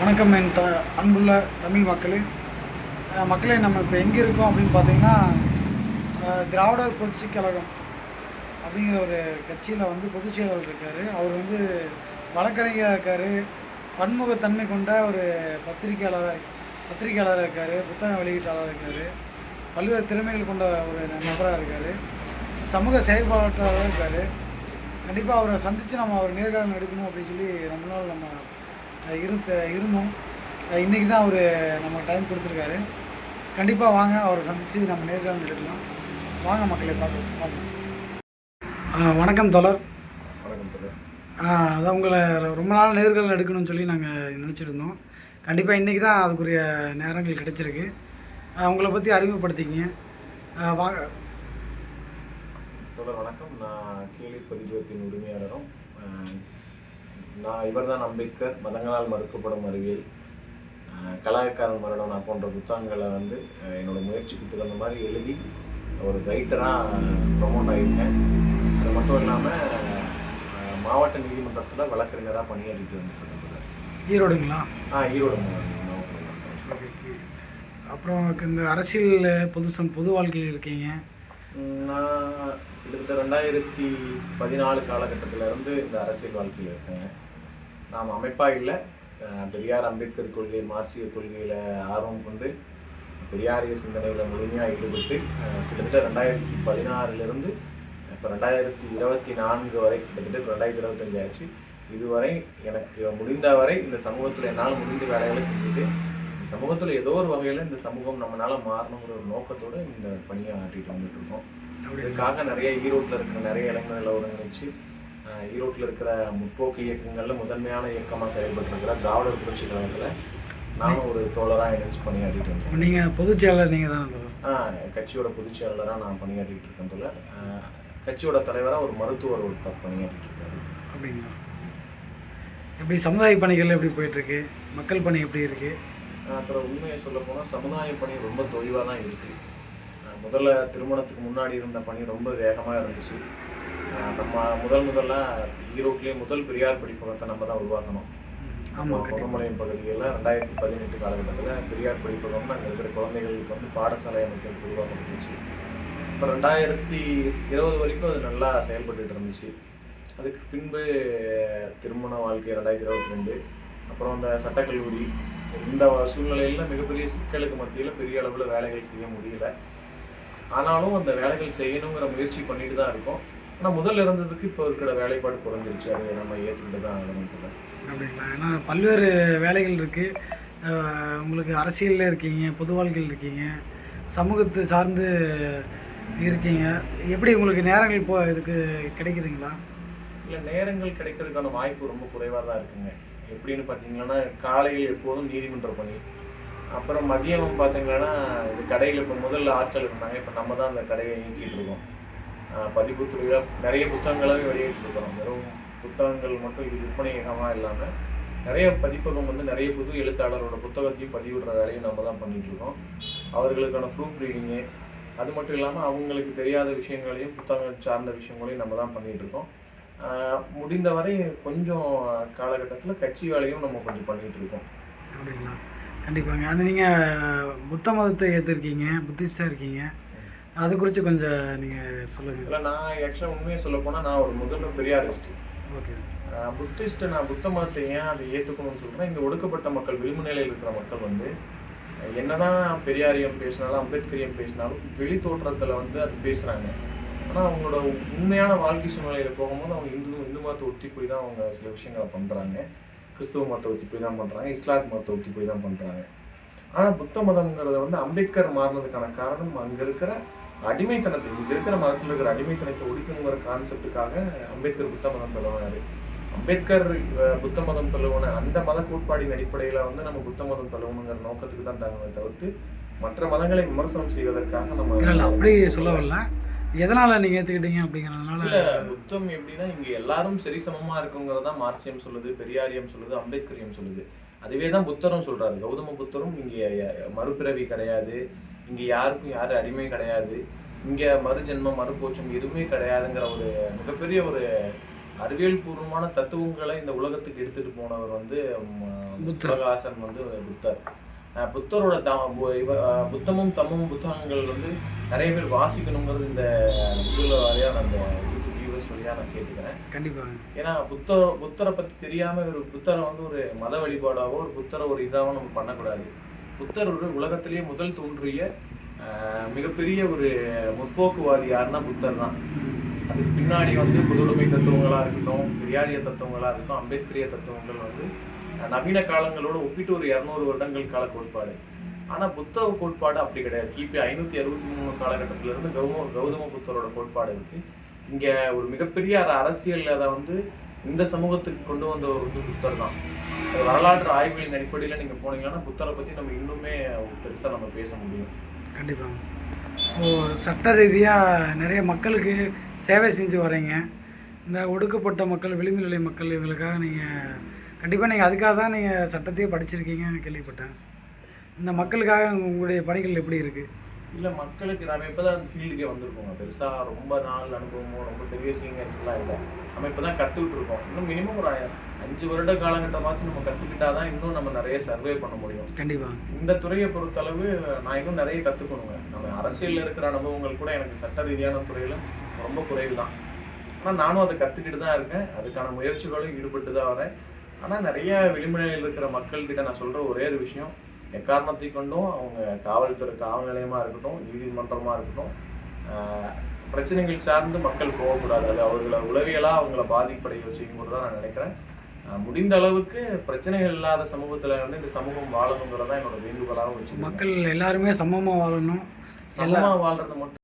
வணக்கம் என் த அன்புள்ள தமிழ் மக்களே. மக்களே நம்ம இப்போ எங்கே இருக்கோம் அப்படின்னு பார்த்தீங்கன்னா திராவிடர் புரட்சி கழகம் அப்படிங்கிற ஒரு கட்சியில் வந்து பொதுச் செயலாளர் இருக்கார். அவர் வந்து வழக்கறிஞராக இருக்கார். பன்முகத்தன்மை கொண்ட ஒரு பத்திரிகையாளராக பத்திரிகையாளராக இருக்கார். புத்தக வெளியீட்டாளராக இருக்கார். பல்வேறு திறமைகள் கொண்ட ஒரு நபராக இருக்கார். சமூக செயல்பாட்டாளராக இருக்கார். கண்டிப்பாக அவரை சந்தித்து நம்ம அவர் நேர்காணல் எடுக்கணும் அப்படின்னு சொல்லி ரொம்ப நாள் நம்ம இருக்க இருந்தோம். அஹ் இன்னைக்கு தான் அவர் நம்ம டைம் கொடுத்துருக்காரு. கண்டிப்பாக வாங்க அவரை சந்தித்து நம்ம நேர்காணல் எடுக்கலாம். வாங்க மக்களை பார்க்கலாம் பார்ப்போம். அஹ் வணக்கம் தோழர். வணக்கம் தொடர் அதான் உங்களை ரொம்ப நாள் நேர்காணல் எடுக்கணும்னு சொல்லி நாங்கள் நினச்சிட்டு இருந்தோம் கண்டிப்பாக இன்றைக்கி தான் அதுக்குரிய நேரங்கள் கிடைச்சிருக்கு. உங்களை பற்றி அறிமுகப்படுத்திக்கிங்க. வாங்க. தொடர் வணக்கம். நான் கீழி பதிப்பகத்தின் உரிமையாளரும் நான் இவர்தான் அம்பேத்கர் மதங்களால் மறுக்கப்படும் அறிவியல். அஹ், கலாயக்காரன் மரணம் நான் போன்ற புத்தகங்களை வந்து அஹ், என்னோட முயற்சிக்கு தகுந்த மாதிரி எழுதி ஒரு ரைட்டராக ப்ரொமோட் ஆகியிருக்கேன் அது மட்டும் இல்லாமல் மாவட்ட நீதிமன்றத்தில் வழக்கறிஞராக பணியாற்றிட்டு வந்துட்டு ஈரோடுங்களா? ஆ ஈரோடு. அப்புறம் இந்த அரசியல் பொது பொது வாழ்க்கையில் இருக்கீங்க? நான் கிட்டத்தட்ட ரெண்டாயிரத்தி பதினாலு காலகட்டத்துல இருந்து இந்த அரசியல் வாழ்க்கையில் இருக்கேன். நாம் அமைப்பாக இல்லை பெரியார் அம்பேத்கர் கொள்கை மார்க்சிய கொள்கையில் ஆர்வம் கொண்டு பெரியாரிய சிந்தனையில் முழுமையாக ஈடுபட்டு கிட்டத்தட்ட ரெண்டாயிரத்தி பதினாறுலேருந்து இப்போ ரெண்டாயிரத்தி இருபத்தி நான்கு வரை கிட்டத்தட்ட ரெண்டாயிரத்தி இருபத்தஞ்சு ஆச்சு. இதுவரை எனக்கு முடிந்த வரை இந்த சமூகத்தில் என்னால் முடிந்த வேலைகளை செஞ்சுட்டு இந்த சமூகத்தில் ஏதோ ஒரு வகையில் இந்த சமூகம் நம்மளால மாறணுங்கிற ஒரு நோக்கத்தோடு இந்த பணியை ஆற்றிட்டு வந்துட்டு இருக்கோம். இதுக்காக நிறைய ஈரோட்டில் இருக்கிற நிறைய இளைஞர்களை ஒருங்கிணைச்சு ஈரோட்டில் இருக்கிற முற்போக்கு இயக்கங்கள்ல முதன்மையான இயக்கமாக செயல்பட்டு இருக்கிற திராவிடர் புரட்சி கழகத்தில் நானும் ஒரு தோழராக இணைச்சு பணியாற்றிட்டு இருக்கேன். நீங்கள் பொதுச் செயலாளர் நீங்கள் தான் ஆஹ், கட்சியோட பொதுச் செயலாளராக நான் பணியாற்றிட்டு இருக்கேன் தோழர். கட்சியோட தலைவராக ஒரு மருத்துவர் ஒருத்தர் பணியாற்றிட்டு இருக்காரு. அப்படிங்களா? எப்படி சமுதாய பணிகள் எப்படி போயிட்டுருக்கு? மக்கள் பணி எப்படி இருக்குது அப்புறம் உண்மையை சொல்ல போனால் சமுதாய பணி ரொம்ப தொய்வாக தான் இருக்குது முதல்ல திருமணத்துக்கு முன்னாடி இருந்த பணி ரொம்ப வேகமாக இருந்துச்சு. நம்ம முதல் முதல்ல ஈரோட்லேயே முதல் பெரியார் படிப்பகத்தை நம்ம தான் உருவாக்கணும். கொடமலையம் பகுதியில் ரெண்டாயிரத்தி பதினெட்டு காலகட்டத்தில் பெரியார் படிப்பகம் அங்கே இருக்கிற குழந்தைகளுக்கு வந்து பாடசாலை அமைக்கிறது உருவாக்கப்பட்டுச்சு. இப்போ ரெண்டாயிரத்தி இருபது வரைக்கும் அது நல்லா செயல்பட்டுட்டு இருந்துச்சு. அதுக்கு பின்பு திருமண வாழ்க்கை ரெண்டாயிரத்தி இருபத்தி ரெண்டு அப்புறம் அந்த சட்டக்கல்லூரி இந்த சூழ்நிலையில் மிகப்பெரிய சிக்கலுக்கு மத்தியில் பெரிய அளவில் வேலைகள் செய்ய முடியல. ஆனாலும் அந்த வேலைகள் செய்யணுங்கிற முயற்சி பண்ணிட்டு தான் இருக்கோம். ஆனால் முதல்ல இருந்ததுக்கு இப்போ இருக்கிற வேலைப்பாடு குறைஞ்சிருச்சு. அதை நம்ம ஏற்றுக்கிட்டு தான் ஆகணும். அப்படிங்களா? ஏன்னா பல்வேறு வேலைகள் இருக்குது உங்களுக்கு அரசியலில் இருக்கீங்க பொது வாழ்க்கையில் இருக்கீங்க சமூகத்தை சார்ந்து இருக்கீங்க. எப்படி உங்களுக்கு நேரங்கள் இப்போ இதுக்கு கிடைக்குதுங்களா? இல்லை நேரங்கள் கிடைக்கிறதுக்கான வாய்ப்பு ரொம்ப குறைவாக தான் இருக்குங்க. எப்படின்னு பார்த்தீங்கன்னா காலையில் எப்போதும் நீதிமன்ற பணி. அப்புறம் மதியம் பார்த்தீங்கன்னா இந்த கடையில் இப்போ முதல்ல ஆட்கள் இருந்தாங்க. இப்போ நம்ம தான் அந்த கடையை இயக்கிட்டு இருக்கோம். பதிப்புத்துறையில் நிறைய புத்தகங்களாகவே வெளியிட்டுருக்கிறோம். வெறும் புத்தகங்கள் மட்டும் இது விற்பனையகமாக இல்லாமல் நிறைய பதிப்பகம் வந்து நிறைய புது எழுத்தாளரோட புத்தகத்தையும் பதிவிடுற வேலையும் நம்ம தான் பண்ணிகிட்ருக்கோம் அவர்களுக்கான ப்ரூஃப் ரீடிங்கு அது மட்டும் இல்லாமல் அவங்களுக்கு தெரியாத விஷயங்களையும் புத்தகம் சார்ந்த விஷயங்களையும் நம்ம தான் பண்ணிகிட்ருக்கோம் இருக்கோம் முடிந்தவரை கொஞ்சம் காலகட்டத்தில் கட்சி வேலையும் நம்ம கொஞ்சம் பண்ணிகிட்டு இருக்கோம் அப்படிங்களா? கண்டிப்பாங்க. அது நீங்கள் புத்த மதத்தை ஏற்றிருக்கீங்க புத்திஸ்டாக இருக்கீங்க. அது குறித்து கொஞ்சம் நீங்கள் சொல்லுங்கள் இல்லை நான் ஆக்சுவலாக உண்மையை சொல்ல போனால் நான் ஒரு முதல்ல பெரியாரிஸ்ட் ஓகே. புத்திஸ்ட் நான் புத்த மதத்தை ஏன் அதை ஏற்றுக்கணும்னு சொல்கிறேன் இங்கே ஒடுக்கப்பட்ட மக்கள் விளிம்பு நிலையில் இருக்கிற மக்கள் வந்து என்னதான் பெரியாரியம் பேசினாலும் அம்பேத்கரியம் பேசினாலும் வெளி தோற்றத்தில் வந்து அது பேசுகிறாங்க ஆனால் அவங்களோட உண்மையான வாழ்க்கை சூழ்நிலையில் போகும்போது அவங்க இந்து இந்து மதத்தை ஒட்டி போய் தான் அவங்க சில விஷயங்களை பண்ணுறாங்க கிறிஸ்துவ மதத்தை ஒட்டி போய் தான் பண்ணுறாங்க இஸ்லாத் மதத்தை ஒட்டி போய் தான் பண்ணுறாங்க ஆனால் புத்த மதம்ங்கிறத வந்து அம்பேத்கர் மாறினதுக்கான காரணம் அங்கே இருக்கிற அடிமைத்தனத்தை இங்கே இருக்கிற மதத்தில் இருக்கிற அடிமைத்தனத்தை ஒழிக்கணுங்கிற கான்செப்டுக்காக அம்பேத்கர் புத்த மதம் தழுவினார். அம்பேத்கர் புத்த மதம் தழுவின அந்த மத கோட்பாடின் அடிப்படையில் வந்து நம்ம புத்த மதம் தழுவணுங்கிற நோக்கத்துக்கு தான் தாங்க தவிர்த்து மற்ற மதங்களை விமர்சனம் செய்வதற்காக நம்ம அப்படி சொல்ல வரல. எதனால் நீங்கள் ஏற்றுக்கிட்டீங்க அப்படிங்கிறதுனால இல்ல புத்தம் எப்படின்னா இங்க எல்லாரும் சரிசமமா இருக்குங்கிறதா மார்க்சியம் சொல்லுது பெரியாரியம் சொல்லுது அம்பேத்கரியம் சொல்லுது. அதுவே தான் புத்தரும் சொல்றாரு. கௌதம புத்தரும் இங்க மறுபிறவி கிடையாது. இங்க யாருக்கும் யாரு அடிமை கிடையாது. இங்க மறுஜென்மம் மறுபோச்சம் எதுவுமே கிடையாதுங்கிற ஒரு மிகப்பெரிய ஒரு அறிவியல் பூர்வமான தத்துவங்களை இந்த உலகத்துக்கு எடுத்துட்டு போனவர் வந்து. பிரகாசன் வந்து புத்தர். புத்தரோட த புத்தமும் தம்மும் புத்தகங்கள் வந்து நிறைய பேர் வாசிக்கணுங்கிறது இந்த புத்தக இந்த யூடியூப் வியூவர்ஸ் வழியாக நான் கேட்டுக்கிறேன். கண்டிப்பாங்க ஏன்னா புத்தர் புத்தரை பற்றி தெரியாம ஒரு புத்தரை வந்து ஒரு மத வழிபாடாவோ ஒரு புத்தரை ஒரு இதாவோ நம்ம பண்ணக்கூடாது. புத்தர் ஒரு உலகத்திலேயே முதல் தோன்றிய மிகப்பெரிய ஒரு முற்போக்குவாதி யாருன்னா புத்தர் தான். அதுக்கு பின்னாடி வந்து புதுடுமை தத்துவங்களாக இருக்கட்டும் பெரியாரிய தத்துவங்களாக இருக்கட்டும் அம்பேத்கரிய தத்துவங்கள் வந்து நவீன காலங்களோட ஒப்பிட்டு ஒரு இரநூறு வருடங்கள் கால கோட்பாடு. ஆனால் புத்த கோட்பாடு அப்படி கிடையாது. கிபி ஐநூற்றி அறுபத்தி மூணு காலகட்டத்திலிருந்து கௌம கௌதம புத்தரோட கோட்பாடு இருக்குது இங்கே ஒரு மிகப்பெரிய அர- அரசியல் அதை வந்து இந்த சமூகத்துக்கு கொண்டு வந்தவர் வந்து புத்தர் தான். வரலாற்று ஆய்வுகளின் அடிப்படையில் நீங்கள் போனீங்கன்னா புத்தரை பற்றி நம்ம இன்னுமே பெருசாக நம்ம பேச முடியும். கண்டிப்பாக ஓ சட்ட ரீதியாக நிறைய மக்களுக்கு சேவை செஞ்சு வரீங்க இந்த ஒடுக்கப்பட்ட மக்கள் விளிம்பு நிலை மக்கள் இவங்களுக்காக நீங்கள் கண்டிப்பாக நீங்கள் அதுக்காக தான் நீங்கள் சட்டத்தையே படிச்சிருக்கீங்கன்னு கேள்விப்பட்டேன். இந்த மக்களுக்காக உங்களுடைய பணிகள் எப்படி இருக்குது இல்லை மக்களுக்கு நம்ம இப்போ தான் அந்த ஃபீல்டுக்கே வந்திருக்கோங்க. பெருசாக ரொம்ப நாள் அனுபவமோ ரொம்ப பெரிய சீனியர்ஸ்லாம் இல்லை. நம்ம இப்போ தான் கற்றுக்கிட்டு இருக்கோம். இன்னும் மினிமம் ஒரு அஞ்சு வருட காலகட்டமாச்சும் நம்ம கற்றுக்கிட்டா தான் இன்னும் நம்ம நிறைய சர்வே பண்ண முடியும். கண்டிப்பாக இந்த துறையை பொறுத்தளவு நான் இன்னும் நிறைய கற்றுக்கணுங்க நம்ம அரசியலில் இருக்கிற அனுபவங்கள் கூட எனக்கு சட்ட ரீதியான துறையில் ரொம்ப குறைவு தான். ஆனால் நானும் அதை கற்றுக்கிட்டு தான் இருக்கேன். அதுக்கான முயற்சிகளும் ஈடுபட்டு தான் வரேன். ஆனால் நிறைய விளிம்புநிலையில் இருக்கிற மக்கள்கிட்ட நான் சொல்கிற ஒரே ஒரு விஷயம் எக்காரணத்தை கொண்டும் அவங்க காவல்துறை காவல் நிலையமாக இருக்கட்டும் நீதிமன்றமாக இருக்கட்டும் பிரச்சனைகள் சார்ந்து மக்கள் போகக்கூடாது. அது அவர்களை உளவியலாக அவங்கள பாதிப்படைய செய்யும்போது தான் நான் நினைக்கிறேன். முடிந்த அளவுக்கு பிரச்சனைகள் இல்லாத சமூகத்தில் வந்து இந்த சமூகம் வாழணுங்கிறதா என்னோட வேண்டுகோளாகவும் வச்சு மக்கள் எல்லாருமே சமமாக வாழணும். சமமாக வாழ்றது மட்டும்